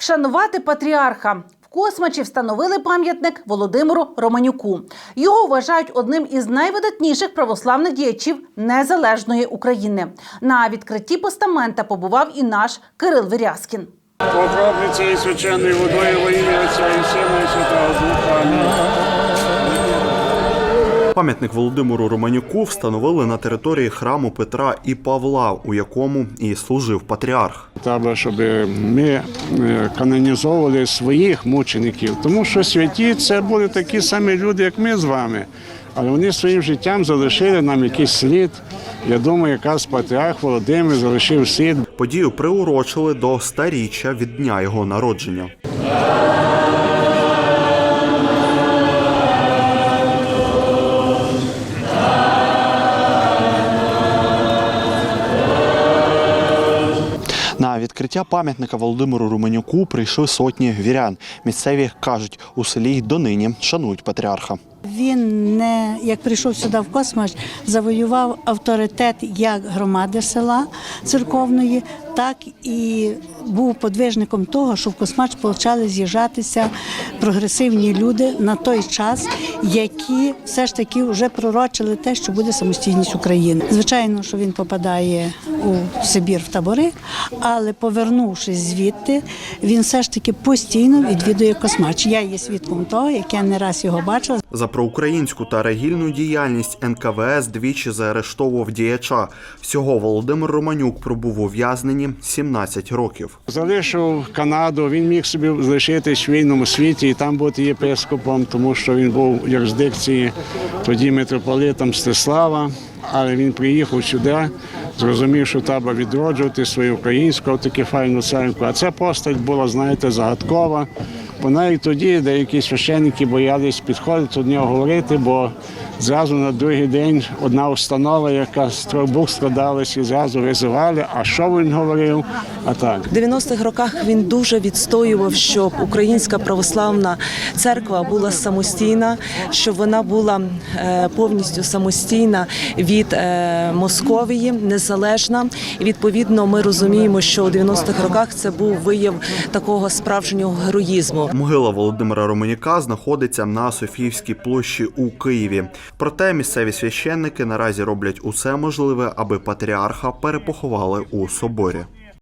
Вшанувати патріарха. В Космачі встановили пам'ятник Володимиру Романюку. Його вважають одним із найвидатніших православних діячів незалежної України. На відкритті постамента побував і наш Кирил Вирязкін. Покропли і священною водою во ім'я Отця і Сина і Святого Духа. Пам'ятник Володимиру Романюку встановили на території храму Петра і Павла, у якому і служив патріарх. Треба, щоб ми е, канонізовували своїх мучеників, тому що святі це були такі самі люди, як ми з вами. Але вони своїм життям залишили нам якийсь слід. Я думаю, якраз патріарх Володимир залишив слід. Подію приурочили до старіччя від дня його народження. На відкриття пам'ятника Володимиру Руменюку прийшли сотні вірян. Місцеві кажуть, у селі й донині шанують патріарха. Він не як прийшов сюди в космос, завоював авторитет як громади села церковної, так і був подвижником того, що в космач почали з'їжджатися прогресивні люди на той час, які все ж таки вже пророчили те, що буде самостійність України. Звичайно, що він попадає у Сибір в табори, але повернувшись звідти, він все ж таки постійно відвідує космач. Я є свідком того, як я не раз його бачила. За проукраїнську та регільну діяльність НКВС двічі заарештовував діяча. Всього Володимир Романюк пробув ув'язненні 17 років. Залишив Канаду, він міг собі залишитись в вільному світі і там бути єпископом, тому що він був в юрисдикції тоді митрополитом Мстислава, але він приїхав сюди, зрозумів, що треба відроджувати свою українську таку файну церкву. А ця постать була, знаєте, загадкова. Бо навіть тоді деякі священники боялись підходити до нього говорити, бо зразу на другий день одна установа, яка з трьох букв складалась, і зразу визивали, а що він говорив, а так. В 90-х роках він дуже відстоював, щоб українська православна церква була самостійна, щоб вона була е, повністю самостійна від е, Московії, незалежна. І відповідно ми розуміємо, що у 90-х роках це був вияв такого справжнього героїзму. Могила Володимира Романюка знаходиться на Софіївській площі у Києві. Проте місцеві священники наразі роблять усе можливе, аби патріарха перепоховали у соборі.